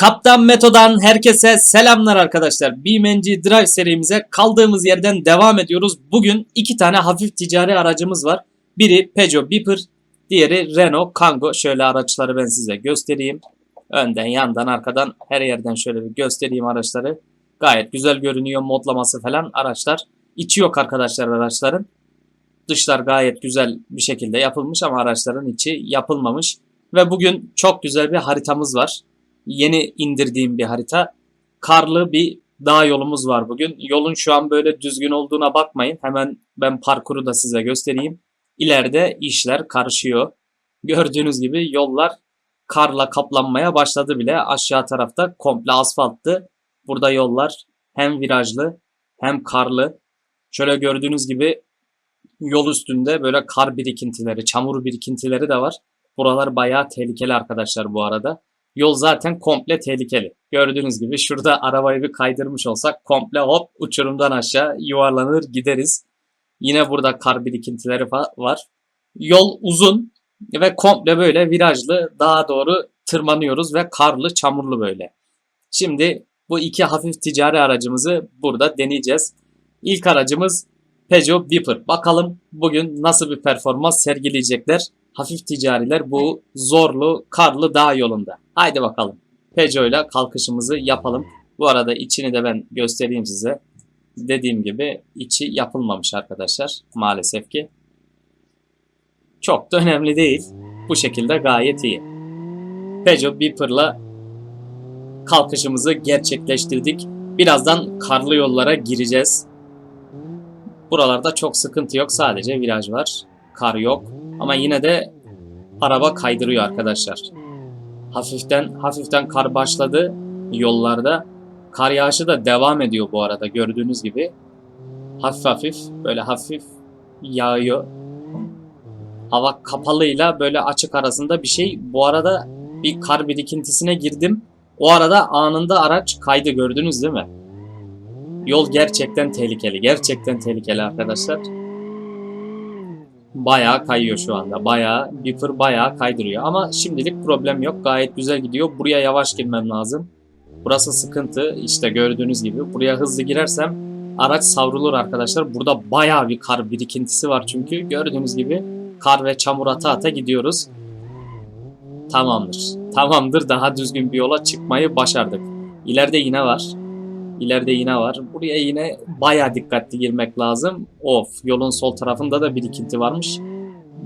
Kaptan Meto'dan herkese selamlar arkadaşlar. BeamNG Drive serimize kaldığımız yerden devam ediyoruz. Bugün iki tane hafif ticari aracımız var. Biri Peugeot Beeper, diğeri Renault Kangoo. Şöyle araçları ben size göstereyim. Önden, yandan, arkadan her yerden şöyle bir göstereyim araçları. Gayet güzel görünüyor modlaması falan araçlar. İçi yok arkadaşlar araçların. Dışlar gayet güzel bir şekilde yapılmış ama araçların içi yapılmamış. Ve bugün çok güzel bir haritamız var yeni indirdiğim bir harita. Karlı bir dağ yolumuz var bugün. Yolun şu an böyle düzgün olduğuna bakmayın. Hemen ben parkuru da size göstereyim. İleride işler karışıyor. Gördüğünüz gibi yollar karla kaplanmaya başladı bile. Aşağı tarafta komple asfalttı. Burada yollar hem virajlı hem karlı. Şöyle gördüğünüz gibi yol üstünde böyle kar birikintileri, çamur birikintileri de var. Buralar bayağı tehlikeli arkadaşlar bu arada. Yol zaten komple tehlikeli. Gördüğünüz gibi şurada arabayı bir kaydırmış olsak komple hop uçurumdan aşağı yuvarlanır gideriz. Yine burada kar birikintileri var. Yol uzun ve komple böyle virajlı dağa doğru tırmanıyoruz ve karlı çamurlu böyle. Şimdi bu iki hafif ticari aracımızı burada deneyeceğiz. İlk aracımız Peugeot Beeper. Bakalım bugün nasıl bir performans sergileyecekler hafif ticariler bu zorlu karlı dağ yolunda. Haydi bakalım. Peugeot ile kalkışımızı yapalım. Bu arada içini de ben göstereyim size. Dediğim gibi içi yapılmamış arkadaşlar maalesef ki. Çok da önemli değil. Bu şekilde gayet iyi. Peugeot Beeper'la kalkışımızı gerçekleştirdik. Birazdan karlı yollara gireceğiz. Buralarda çok sıkıntı yok. Sadece viraj var. Kar yok. Ama yine de araba kaydırıyor arkadaşlar. Hafiften hafiften kar başladı yollarda. Kar yağışı da devam ediyor bu arada gördüğünüz gibi. Hafif hafif böyle hafif yağıyor. Hava kapalıyla böyle açık arasında bir şey. Bu arada bir kar birikintisine girdim. O arada anında araç kaydı gördünüz değil mi? Yol gerçekten tehlikeli. Gerçekten tehlikeli arkadaşlar. Bayağı kayıyor şu anda. Bayağı Beeper bayağı kaydırıyor. Ama şimdilik problem yok. Gayet güzel gidiyor. Buraya yavaş girmem lazım. Burası sıkıntı. İşte gördüğünüz gibi. Buraya hızlı girersem araç savrulur arkadaşlar. Burada bayağı bir kar birikintisi var çünkü. Gördüğünüz gibi kar ve çamur ata ata gidiyoruz. Tamamdır. Tamamdır. Daha düzgün bir yola çıkmayı başardık. İleride yine var. İleride yine var. Buraya yine baya dikkatli girmek lazım. Of yolun sol tarafında da birikinti varmış.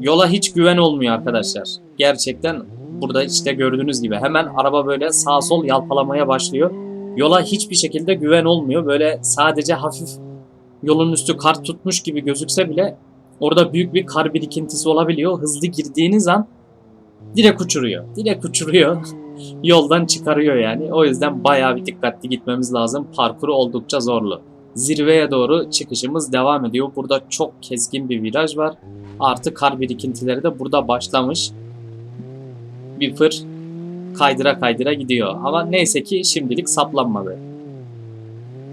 Yola hiç güven olmuyor arkadaşlar. Gerçekten burada işte gördüğünüz gibi hemen araba böyle sağ sol yalpalamaya başlıyor. Yola hiçbir şekilde güven olmuyor. Böyle sadece hafif yolun üstü kar tutmuş gibi gözükse bile orada büyük bir kar birikintisi olabiliyor. Hızlı girdiğiniz an direkt uçuruyor. Direkt uçuruyor yoldan çıkarıyor yani. O yüzden bayağı bir dikkatli gitmemiz lazım. Parkuru oldukça zorlu. Zirveye doğru çıkışımız devam ediyor. Burada çok keskin bir viraj var. Artı kar birikintileri de burada başlamış. Bir fır kaydıra kaydıra gidiyor. Ama neyse ki şimdilik saplanmadı.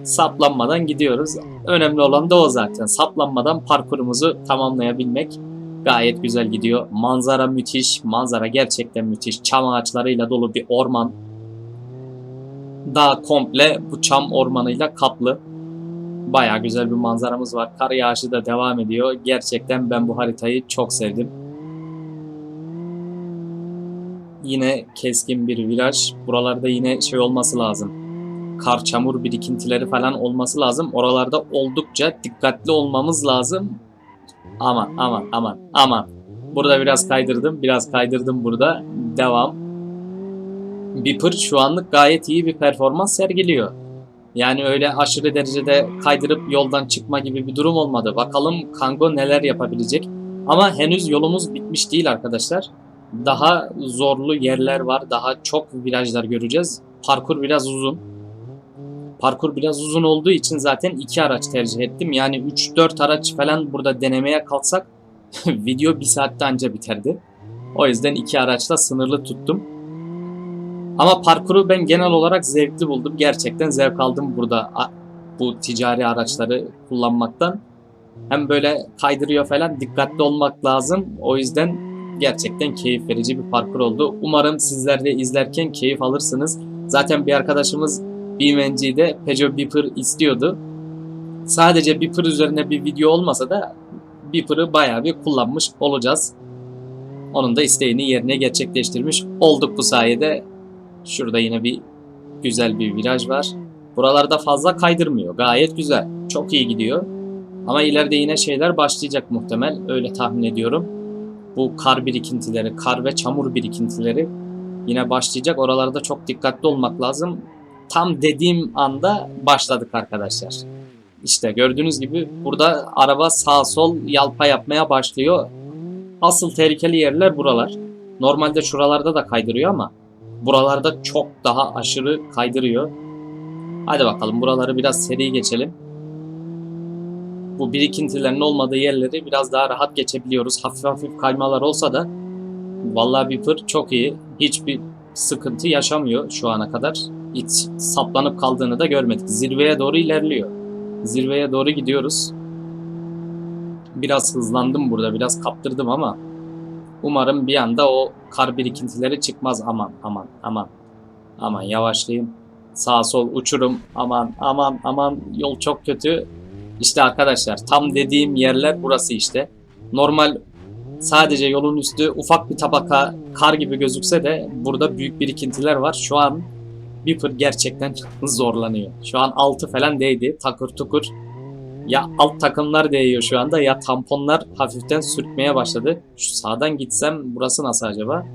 Saplanmadan gidiyoruz. Önemli olan da o zaten. Saplanmadan parkurumuzu tamamlayabilmek gayet güzel gidiyor. Manzara müthiş. Manzara gerçekten müthiş. Çam ağaçlarıyla dolu bir orman. Dağ komple bu çam ormanıyla kaplı. Baya güzel bir manzaramız var. Kar yağışı da devam ediyor. Gerçekten ben bu haritayı çok sevdim. Yine keskin bir viraj. Buralarda yine şey olması lazım. Kar çamur birikintileri falan olması lazım. Oralarda oldukça dikkatli olmamız lazım. Aman aman aman aman. Burada biraz kaydırdım. Biraz kaydırdım burada. Devam. Beeper şu anlık gayet iyi bir performans sergiliyor. Yani öyle aşırı derecede kaydırıp yoldan çıkma gibi bir durum olmadı. Bakalım Kango neler yapabilecek. Ama henüz yolumuz bitmiş değil arkadaşlar. Daha zorlu yerler var. Daha çok virajlar göreceğiz. Parkur biraz uzun. Parkur biraz uzun olduğu için zaten iki araç tercih ettim. Yani 3-4 araç falan burada denemeye kalksak video bir saatte anca biterdi. O yüzden iki araçla sınırlı tuttum. Ama parkuru ben genel olarak zevkli buldum. Gerçekten zevk aldım burada bu ticari araçları kullanmaktan. Hem böyle kaydırıyor falan dikkatli olmak lazım. O yüzden gerçekten keyif verici bir parkur oldu. Umarım sizler de izlerken keyif alırsınız. Zaten bir arkadaşımız BMW'de Peugeot Beeper istiyordu. Sadece Beeper üzerine bir video olmasa da Beeper'ı bayağı bir kullanmış olacağız. Onun da isteğini yerine gerçekleştirmiş olduk bu sayede. Şurada yine bir güzel bir viraj var. Buralarda fazla kaydırmıyor. Gayet güzel. Çok iyi gidiyor. Ama ileride yine şeyler başlayacak muhtemel. Öyle tahmin ediyorum. Bu kar birikintileri, kar ve çamur birikintileri yine başlayacak. Oralarda çok dikkatli olmak lazım. Tam dediğim anda başladık arkadaşlar. İşte gördüğünüz gibi burada araba sağ sol yalpa yapmaya başlıyor. Asıl tehlikeli yerler buralar. Normalde şuralarda da kaydırıyor ama buralarda çok daha aşırı kaydırıyor. Hadi bakalım buraları biraz seri geçelim. Bu birikintilerin olmadığı yerleri biraz daha rahat geçebiliyoruz. Hafif hafif kaymalar olsa da vallahi Beeper çok iyi. Hiçbir sıkıntı yaşamıyor şu ana kadar. Hiç saplanıp kaldığını da görmedik. Zirveye doğru ilerliyor. Zirveye doğru gidiyoruz. Biraz hızlandım burada, biraz kaptırdım ama umarım bir anda o kar birikintileri çıkmaz. Aman aman aman. Aman yavaşlayayım. Sağ sol uçurum. Aman aman aman yol çok kötü. İşte arkadaşlar tam dediğim yerler burası işte. Normal sadece yolun üstü ufak bir tabaka kar gibi gözükse de burada büyük birikintiler var. Şu an Beeper gerçekten zorlanıyor. Şu an altı falan değdi. Takır tukur. Ya alt takımlar değiyor şu anda ya tamponlar hafiften sürtmeye başladı. Şu sağdan gitsem burası nasıl acaba?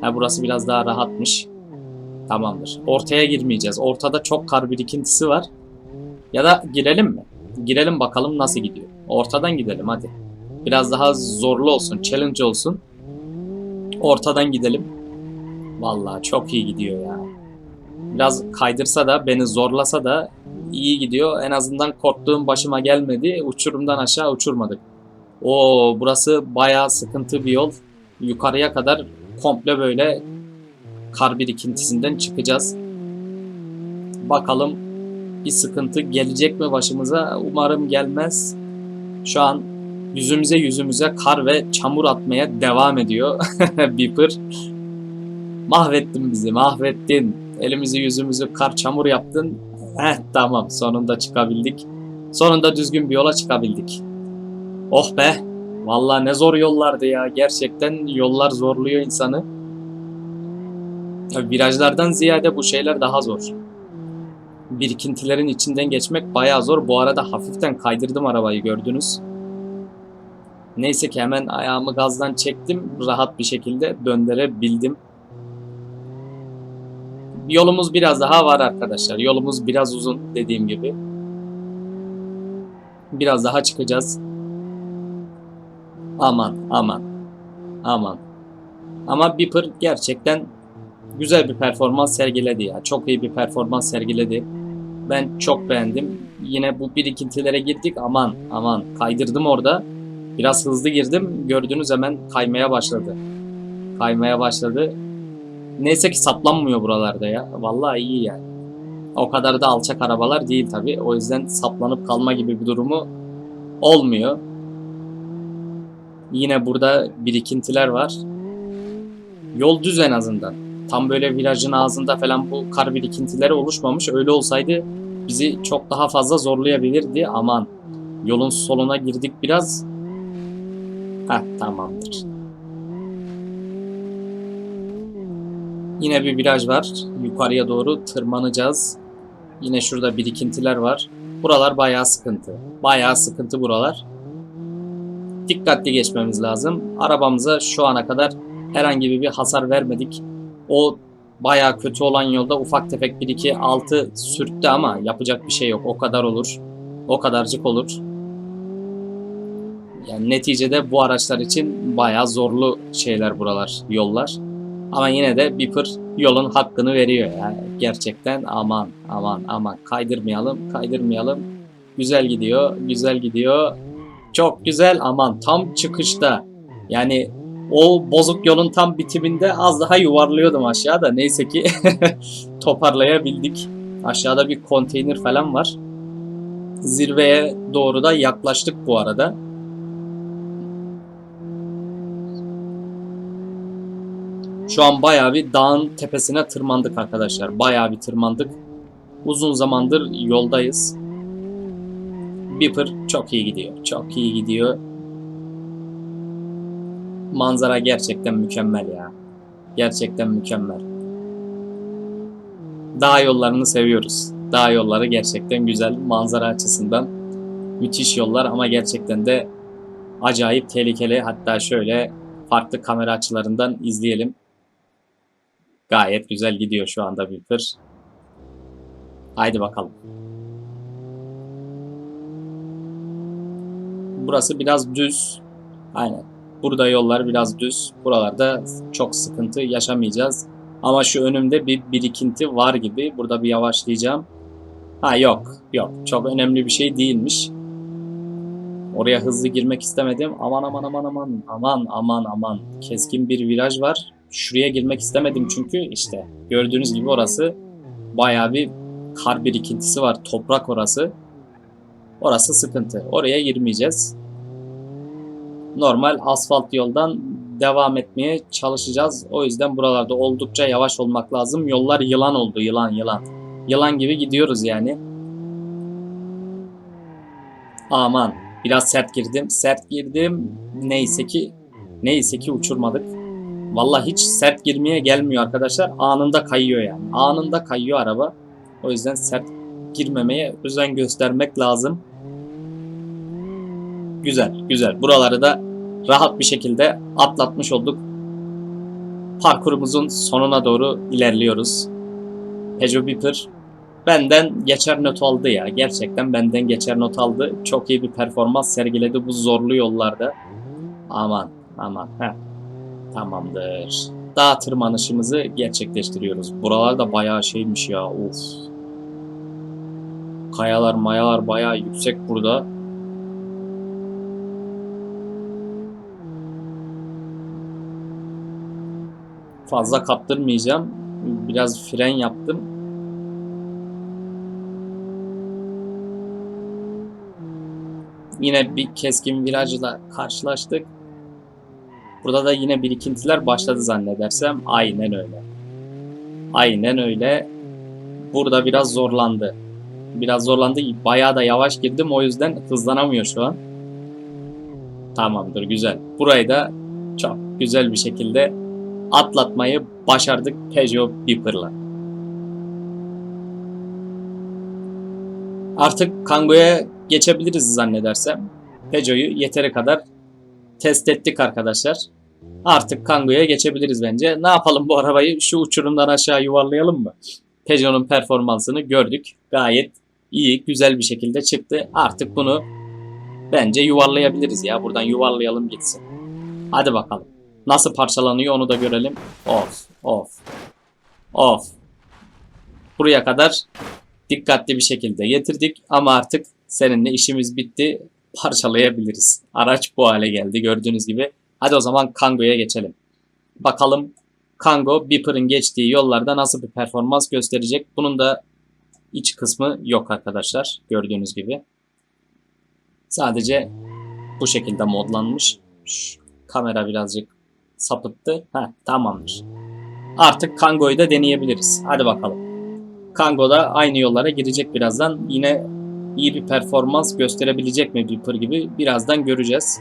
Ha burası biraz daha rahatmış. Tamamdır. Ortaya girmeyeceğiz. Ortada çok kar birikintisi var. Ya da girelim mi? Girelim bakalım nasıl gidiyor. Ortadan gidelim hadi. Biraz daha zorlu olsun, challenge olsun. Ortadan gidelim. Vallahi çok iyi gidiyor ya. Biraz kaydırsa da, beni zorlasa da iyi gidiyor. En azından korktuğum başıma gelmedi. Uçurumdan aşağı uçurmadık. Oo, burası bayağı sıkıntı bir yol. Yukarıya kadar komple böyle kar birikintisinden çıkacağız. Bakalım bir sıkıntı gelecek mi başımıza? Umarım gelmez. Şu an yüzümüze yüzümüze kar ve çamur atmaya devam ediyor Beeper. Mahvettin bizi, mahvettin. Elimizi yüzümüzü kar çamur yaptın. Heh tamam sonunda çıkabildik. Sonunda düzgün bir yola çıkabildik. Oh be. Vallahi ne zor yollardı ya. Gerçekten yollar zorluyor insanı. Tabii virajlardan ziyade bu şeyler daha zor. Birikintilerin içinden geçmek bayağı zor. Bu arada hafiften kaydırdım arabayı gördünüz. Neyse ki hemen ayağımı gazdan çektim. Rahat bir şekilde döndürebildim. Yolumuz biraz daha var arkadaşlar. Yolumuz biraz uzun dediğim gibi. Biraz daha çıkacağız. Aman aman. Aman. Ama Beeper gerçekten güzel bir performans sergiledi ya. Çok iyi bir performans sergiledi. Ben çok beğendim. Yine bu birikintilere girdik. Aman aman kaydırdım orada. Biraz hızlı girdim. Gördüğünüz hemen kaymaya başladı. Kaymaya başladı. Neyse ki saplanmıyor buralarda ya. Vallahi iyi yani. O kadar da alçak arabalar değil tabi. O yüzden saplanıp kalma gibi bir durumu olmuyor. Yine burada birikintiler var. Yol düz en azından. Tam böyle virajın ağzında falan bu kar birikintileri oluşmamış. Öyle olsaydı bizi çok daha fazla zorlayabilirdi. Aman yolun soluna girdik biraz. Heh tamamdır. Yine bir viraj var. Yukarıya doğru tırmanacağız. Yine şurada birikintiler var. Buralar bayağı sıkıntı. Bayağı sıkıntı buralar. Dikkatli geçmemiz lazım. Arabamıza şu ana kadar herhangi bir hasar vermedik. O bayağı kötü olan yolda ufak tefek 1 2 6 sürttü ama yapacak bir şey yok. O kadar olur. O kadarcık olur. Yani neticede bu araçlar için bayağı zorlu şeyler buralar, yollar. Ama yine de Beeper yolun hakkını veriyor yani. Gerçekten aman aman aman kaydırmayalım kaydırmayalım. Güzel gidiyor güzel gidiyor. Çok güzel aman tam çıkışta. Yani o bozuk yolun tam bitiminde az daha yuvarlıyordum aşağıda. Neyse ki toparlayabildik. Aşağıda bir konteyner falan var. Zirveye doğru da yaklaştık bu arada. Şu an bayağı bir dağın tepesine tırmandık arkadaşlar. Bayağı bir tırmandık. Uzun zamandır yoldayız. Beeper çok iyi gidiyor. Çok iyi gidiyor. Manzara gerçekten mükemmel ya. Gerçekten mükemmel. Dağ yollarını seviyoruz. Dağ yolları gerçekten güzel. Manzara açısından müthiş yollar ama gerçekten de acayip tehlikeli. Hatta şöyle farklı kamera açılarından izleyelim. Gayet güzel gidiyor şu anda Beeper. Haydi bakalım. Burası biraz düz. Aynen. Burada yollar biraz düz. Buralarda çok sıkıntı yaşamayacağız. Ama şu önümde bir birikinti var gibi. Burada bir yavaşlayacağım. Ha yok. Yok. Çok önemli bir şey değilmiş. Oraya hızlı girmek istemedim. Aman aman aman aman. Aman aman aman. Keskin bir viraj var. Şuraya girmek istemedim çünkü işte gördüğünüz gibi orası bayağı bir kar birikintisi var. Toprak orası. Orası sıkıntı. Oraya girmeyeceğiz. Normal asfalt yoldan devam etmeye çalışacağız. O yüzden buralarda oldukça yavaş olmak lazım. Yollar yılan oldu. Yılan yılan. Yılan gibi gidiyoruz yani. Aman. Biraz sert girdim. Sert girdim. Neyse ki neyse ki uçurmadık. Vallahi hiç sert girmeye gelmiyor arkadaşlar. Anında kayıyor yani. Anında kayıyor araba. O yüzden sert girmemeye özen göstermek lazım. Güzel, güzel. Buraları da rahat bir şekilde atlatmış olduk. Parkurumuzun sonuna doğru ilerliyoruz. Peugeot Beeper benden geçer not aldı ya. Gerçekten benden geçer not aldı. Çok iyi bir performans sergiledi bu zorlu yollarda. Aman, aman. Heh. Tamamdır. Dağ tırmanışımızı gerçekleştiriyoruz. Buralar da bayağı şeymiş ya. Of. Kayalar mayalar bayağı yüksek burada. Fazla kaptırmayacağım. Biraz fren yaptım. Yine bir keskin virajla karşılaştık. Burada da yine birikintiler başladı zannedersem. Aynen öyle. Aynen öyle. Burada biraz zorlandı. Biraz zorlandı. Bayağı da yavaş girdim. O yüzden hızlanamıyor şu an. Tamamdır. Güzel. Burayı da çok güzel bir şekilde atlatmayı başardık Peugeot Beeper'la. Artık Kango'ya geçebiliriz zannedersem. Peugeot'u yeteri kadar test ettik arkadaşlar. Artık Kango'ya geçebiliriz bence. Ne yapalım bu arabayı şu uçurumdan aşağı yuvarlayalım mı? Peugeot'un performansını gördük. Gayet iyi, güzel bir şekilde çıktı. Artık bunu bence yuvarlayabiliriz ya. Buradan yuvarlayalım gitsin. Hadi bakalım. Nasıl parçalanıyor onu da görelim. Of, of, of. Buraya kadar dikkatli bir şekilde getirdik ama artık seninle işimiz bitti. Parçalayabiliriz. Araç bu hale geldi gördüğünüz gibi. Hadi o zaman Kango'ya geçelim. Bakalım Kango Beeper'ın geçtiği yollarda nasıl bir performans gösterecek. Bunun da iç kısmı yok arkadaşlar gördüğünüz gibi. Sadece bu şekilde modlanmış. Şş, kamera birazcık sapıttı. Heh, tamamdır. Artık Kango'yu da deneyebiliriz. Hadi bakalım. Kango da aynı yollara girecek birazdan. Yine iyi bir performans gösterebilecek mi Beeper gibi birazdan göreceğiz.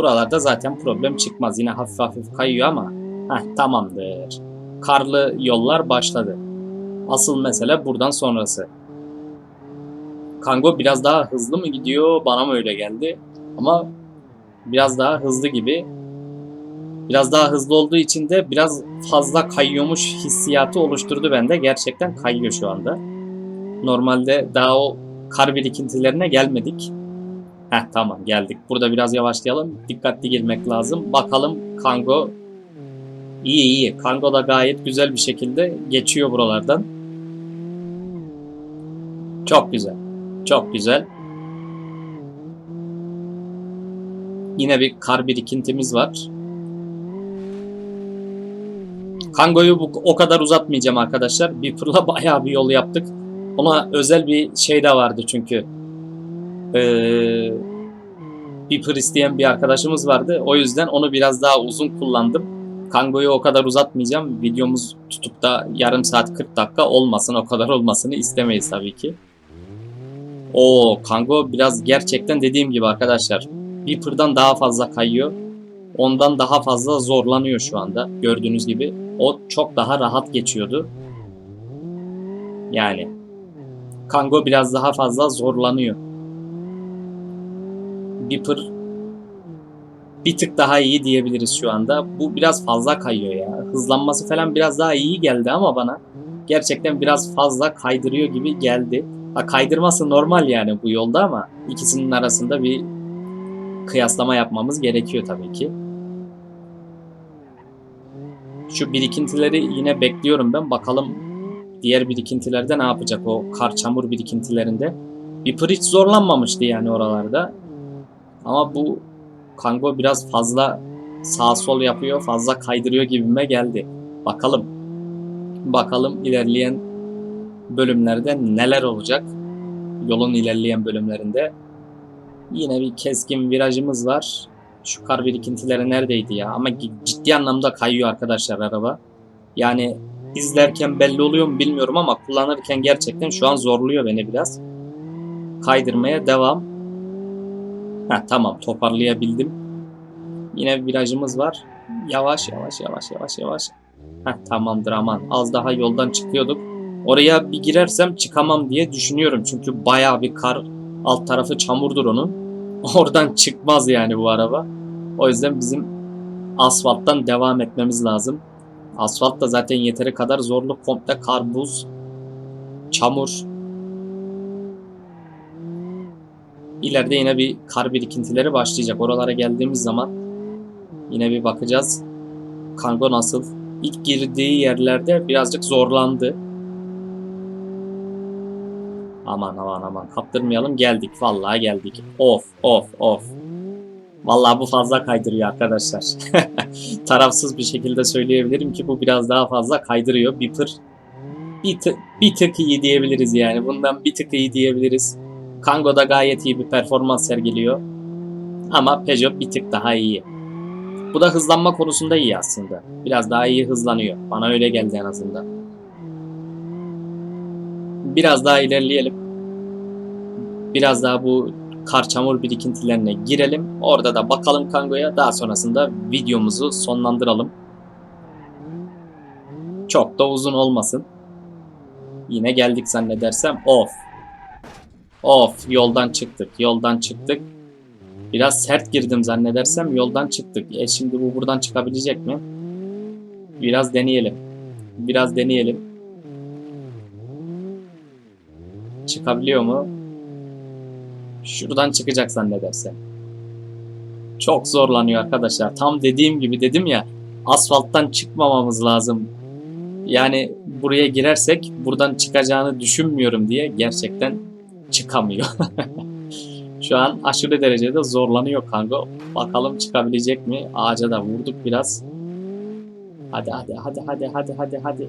Buralarda zaten problem çıkmaz. Yine hafif hafif kayıyor ama heh, tamamdır. Karlı yollar başladı. Asıl mesele buradan sonrası. Kango biraz daha hızlı mı gidiyor? Bana mı öyle geldi? Ama biraz daha hızlı gibi. Biraz daha hızlı olduğu için de biraz fazla kayıyormuş hissiyatı oluşturdu bende. Gerçekten kayıyor şu anda. Normalde daha o kar birikintilerine gelmedik. Heh tamam geldik. Burada biraz yavaşlayalım. Dikkatli girmek lazım. Bakalım Kango iyi iyi. Kango da gayet güzel bir şekilde geçiyor buralardan. Çok güzel. Çok güzel. Yine bir kar birikintimiz var. Kango'yu bu, o kadar uzatmayacağım arkadaşlar. Bir fırla bayağı bir yol yaptık. Ona özel bir şey de vardı çünkü. Ee, bir pır isteyen bir arkadaşımız vardı. O yüzden onu biraz daha uzun kullandım. Kango'yu o kadar uzatmayacağım. Videomuz tutup da yarım saat 40 dakika olmasın. O kadar olmasını istemeyiz tabii ki. O Kango biraz gerçekten dediğim gibi arkadaşlar. Beeper'dan daha fazla kayıyor. Ondan daha fazla zorlanıyor şu anda. Gördüğünüz gibi. O çok daha rahat geçiyordu. Yani. Kango biraz daha fazla zorlanıyor. Beeper bir tık daha iyi diyebiliriz şu anda. Bu biraz fazla kayıyor ya. Hızlanması falan biraz daha iyi geldi ama bana gerçekten biraz fazla kaydırıyor gibi geldi. Ha, kaydırması normal yani bu yolda ama ikisinin arasında bir kıyaslama yapmamız gerekiyor tabii ki. Şu birikintileri yine bekliyorum ben. Bakalım diğer birikintilerde ne yapacak o kar çamur birikintilerinde. Beeper hiç zorlanmamıştı yani oralarda. Ama bu Kango biraz fazla sağ sol yapıyor, fazla kaydırıyor gibime geldi. Bakalım. Bakalım ilerleyen bölümlerde neler olacak. Yolun ilerleyen bölümlerinde. Yine bir keskin virajımız var. Şu kar birikintileri neredeydi ya? Ama ciddi anlamda kayıyor arkadaşlar araba. Yani izlerken belli oluyor mu bilmiyorum ama kullanırken gerçekten şu an zorluyor beni biraz. Kaydırmaya devam. Heh, tamam toparlayabildim. Yine virajımız var. Yavaş yavaş yavaş yavaş yavaş. Heh, tamamdır aman. Az daha yoldan çıkıyorduk. Oraya bir girersem çıkamam diye düşünüyorum. Çünkü bayağı bir kar alt tarafı çamurdur onun. Oradan çıkmaz yani bu araba. O yüzden bizim asfalttan devam etmemiz lazım. Asfalt da zaten yeteri kadar zorlu. Komple kar, buz, çamur. İleride yine bir kar birikintileri başlayacak. Oralara geldiğimiz zaman yine bir bakacağız. Kango nasıl? İlk girdiği yerlerde birazcık zorlandı. Aman aman aman kaptırmayalım geldik vallahi geldik. Of of of. Vallahi bu fazla kaydırıyor arkadaşlar. Tarafsız bir şekilde söyleyebilirim ki bu biraz daha fazla kaydırıyor. Beeper bir, bir tık iyi diyebiliriz yani. Bundan bir tık iyi diyebiliriz. Kango da gayet iyi bir performans sergiliyor. Ama Peugeot bir tık daha iyi. Bu da hızlanma konusunda iyi aslında. Biraz daha iyi hızlanıyor. Bana öyle geldi en azından. Biraz daha ilerleyelim. Biraz daha bu kar çamur birikintilerine girelim. Orada da bakalım Kango'ya. Daha sonrasında videomuzu sonlandıralım. Çok da uzun olmasın. Yine geldik zannedersem. Of. Of yoldan çıktık. Yoldan çıktık. Biraz sert girdim zannedersem yoldan çıktık. E şimdi bu buradan çıkabilecek mi? Biraz deneyelim. Biraz deneyelim. Çıkabiliyor mu? Şuradan çıkacak zannedersem. Çok zorlanıyor arkadaşlar. Tam dediğim gibi dedim ya asfalttan çıkmamamız lazım. Yani buraya girersek buradan çıkacağını düşünmüyorum diye gerçekten çıkamıyor. Şu an aşırı derecede zorlanıyor kanka. Bakalım çıkabilecek mi? Ağaca da vurduk biraz. Hadi hadi hadi hadi hadi hadi hadi.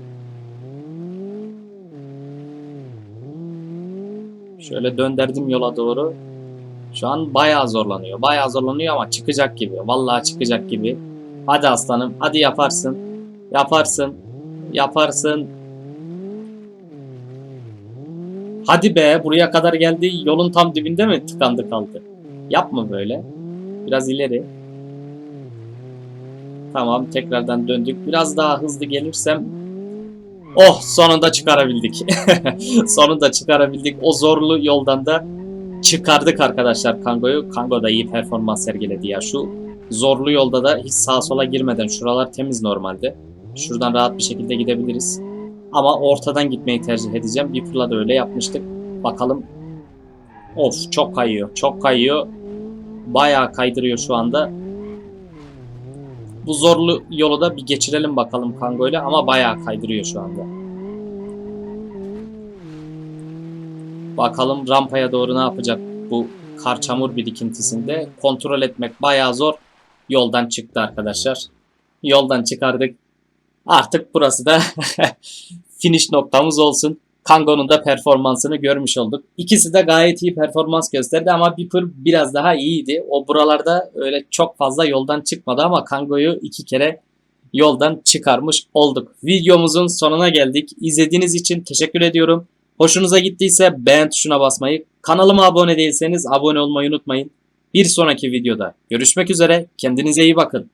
Şöyle döndürdüm yola doğru. Şu an bayağı zorlanıyor. Bayağı zorlanıyor ama çıkacak gibi. Vallahi çıkacak gibi. Hadi aslanım. Hadi yaparsın. Yaparsın. Yaparsın. Hadi be buraya kadar geldi. Yolun tam dibinde mi tıkandı kaldı? Yapma böyle. Biraz ileri. Tamam tekrardan döndük. Biraz daha hızlı gelirsem Oh sonunda çıkarabildik. sonunda çıkarabildik. O zorlu yoldan da çıkardık arkadaşlar Kango'yu. Kango da iyi performans sergiledi ya. Şu zorlu yolda da hiç sağa sola girmeden şuralar temiz normalde. Şuradan rahat bir şekilde gidebiliriz. Ama ortadan gitmeyi tercih edeceğim. Beeper'la da öyle yapmıştık. Bakalım. Of çok kayıyor. Çok kayıyor. Bayağı kaydırıyor şu anda. Bu zorlu yolu da bir geçirelim bakalım Kango ile ama bayağı kaydırıyor şu anda. Bakalım rampaya doğru ne yapacak bu kar çamur birikintisinde. Kontrol etmek bayağı zor. Yoldan çıktı arkadaşlar. Yoldan çıkardık. Artık burası da finish noktamız olsun. Kango'nun da performansını görmüş olduk. İkisi de gayet iyi performans gösterdi ama Beeper biraz daha iyiydi. O buralarda öyle çok fazla yoldan çıkmadı ama Kango'yu iki kere yoldan çıkarmış olduk. Videomuzun sonuna geldik. İzlediğiniz için teşekkür ediyorum. Hoşunuza gittiyse beğen tuşuna basmayı, kanalıma abone değilseniz abone olmayı unutmayın. Bir sonraki videoda görüşmek üzere. Kendinize iyi bakın.